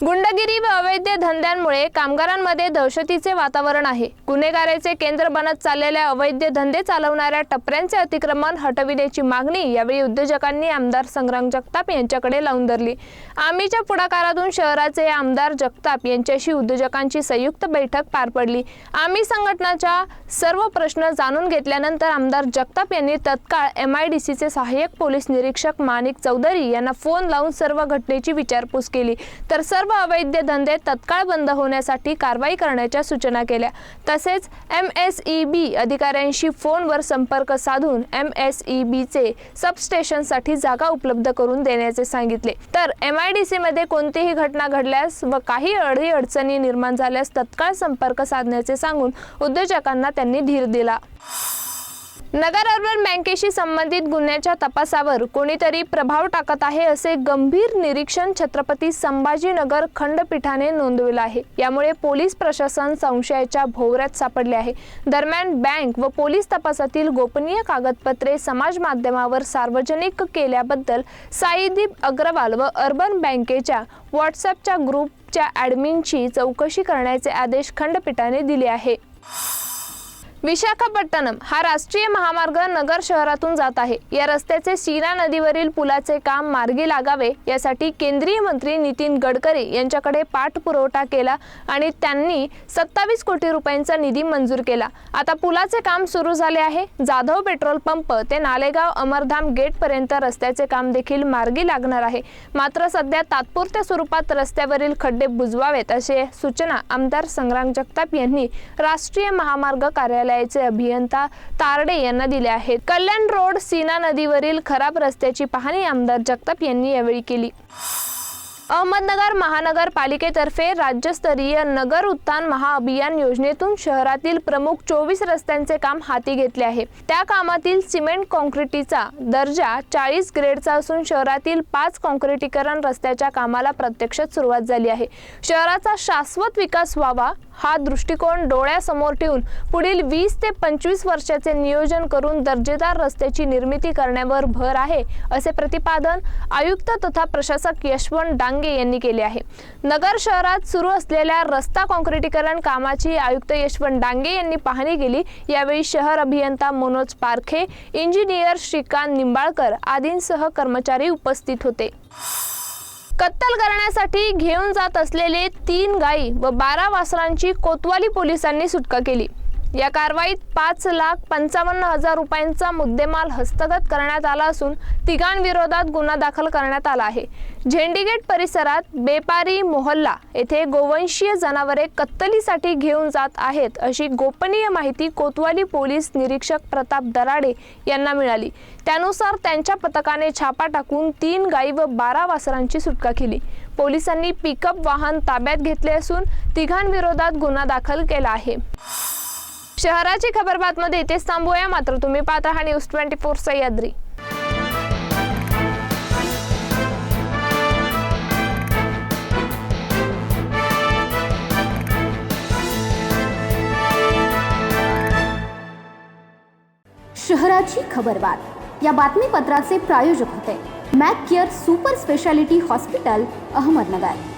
गुंडगिरी व अवैध धंद्यांमुळे कामगारांमध्ये दहशतीचे वातावरण आहे. गुन्हेगाराचे केंद्र बनत चाललेल्या अवैध धंदे चालवणाऱ्या टपऱ्यांचे अतिक्रमण हटविण्याची मागणी यावेळी उद्योजकांनी आमदार संग्राम जगताप यांच्याकडे लावून धरली. आम्हीच्या पुढाकारातून शहराचे आमदार जगताप यांच्याशी उद्योजकांची संयुक्त बैठक पार पडली. आम्ही संघटनाच्या सर्व प्रश्न जाणून घेतल्यानंतर आमदार जगताप यांनी तत्काळ एम आय डी सीचे सहाय्यक पोलीस निरीक्षक माणिक चौधरी यांना फोन लावून सर्व घटनेची विचारपूस केली. तर सर्व अवैध धंदे तत्काळ बंद होण्यासाठी कारवाई करण्याच्या सूचना केल्या. तसेच एम एस ई बी अधिकाऱ्यांशी फोनवर संपर्क साधून एम एस ई बीचे सबस्टेशनसाठी जागा उपलब्ध करून देण्याचे सांगितले. तर एम आय डी सीमध्ये कोणतीही घटना घडल्यास व काही अडी अडचणी निर्माण झाल्यास तत्काळ संपर्क साधण्याचे सांगून उद्योजकांना त्यांनी धीर दिला. नगर अर्बन बँकेशी संबंधित गुन्ह्याच्या तपासावर कोणीतरी प्रभाव टाकत आहे असे गंभीर निरीक्षण छत्रपती संभाजीनगर खंडपीठाने नोंदविलं आहे. यामुळे पोलीस प्रशासन संशयाच्या भोवऱ्यात सापडले आहे. दरम्यान बँक व पोलीस तपासातील गोपनीय कागदपत्रे समाज माध्यमावर सार्वजनिक केल्याबद्दल साईदीप अग्रवाल व अर्बन बँकेच्या व्हॉट्सअपच्या ग्रुपच्या ॲडमिनची चौकशी करण्याचे आदेश खंडपीठाने दिले आहे. विशाखापट्टणम हा राष्ट्रीय महामार्ग नगर शहरातून जात आहे. या रस्त्याचे सीना नदीवरील पुलाचे काम मार्गी लागावे यासाठी केंद्रीय मंत्री नितीन गडकरी यांच्याकडे पाठपुरवठा केला आणि त्यांनी सत्तावीस कोटी रुपयांचा निधी मंजूर केला. आता पुलाचे काम सुरू झाले आहे. जाधव पेट्रोल पंप ते नालेगाव अमरधाम गेटपर्यंत रस्त्याचे काम देखील मार्गी लागणार आहे. मात्र सध्या तात्पुरत्या स्वरूपात रस्त्यावरील खड्डे बुजवावेत असे सूचना आमदार संग्राम जगताप यांनी राष्ट्रीय महामार्ग कार्यालय कार्यालयाचे अभियंता तारडे यांना दिले आहेत. कल्याण रोड सीना नदीवरील खराब रस्त्याची पाहणी आमदार जगताप यांनी यावेळी केली. अहमदनगर महानगरपालिकेतर्फे राज्यस्तरीय नगर उत्थान महाअभियान योजनेतून शहरातील प्रमुख चोवीस रस्त्यांचे काम हाती घेतले आहे. त्या कामातील सिमेंट कॉन्क्रिटीचा दर्जा चाळीस ग्रेडचा असून शहरातील पाच कॉन्क्रिटीकरण रस्त्याच्या कामाला प्रत्यक्षात सुरुवात झाली आहे. शहराचा शाश्वत विकास व्हावा हा दृष्टिकोन डोळ्यासमोर ठेवून पुढील वीस ते पंचवीस वर्षाचे नियोजन करून दर्जेदार रस्त्याची निर्मिती करण्यावर भर आहे असे प्रतिपादन आयुक्त तथा प्रशासक यशवंत डांगे यांनी केले आहे. नगर शहरात सुरू असलेल्या रस्ता कॉन्क्रिटीकरण कामाची आयुक्त यशवंत डांगे यांनी पाहणी केली. यावेळी शहर अभियंता मनोज पारखे इंजिनियर श्रीकांत निंबाळकर आदींसह कर्मचारी उपस्थित होते. कत्तल करण्यासाठी घेऊन जात असलेले तीन गायी व बारा वासरांची कोतवाली पोलिसांनी सुटका केली. या कारवाईत पाच लाख पंचावन्न हजार रुपयांचा मुद्देमाल हस्तगत करण्यात आला असून तिघांविरोधात गुन्हा दाखल करण्यात आला आहे. झेंडीगेट परिसरात बेपारी मोहल्ला येथे गोवंशीय जनावरे कत्तलीसाठी घेऊन जात आहेत अशी गोपनीय माहिती कोतवाली पोलीस निरीक्षक प्रताप दराडे यांना मिळाली. त्यानुसार त्यांच्या पथकाने छापा टाकून तीन गायी व बारा वासरांची सुटका केली. पोलिसांनी पिकअप वाहन ताब्यात घेतले असून तिघांविरोधात गुन्हा दाखल केला आहे. शहराची खबर बातमध्ये इथेच थांबूया. मात्र तुम्ही पाहत आहात न्यूज ट्वेंटी फोर सह्याद्री शहराची खबरबात या बातमीपत्राचे प्रायोजक होते Mac Care super speciality hospital Ahmednagar.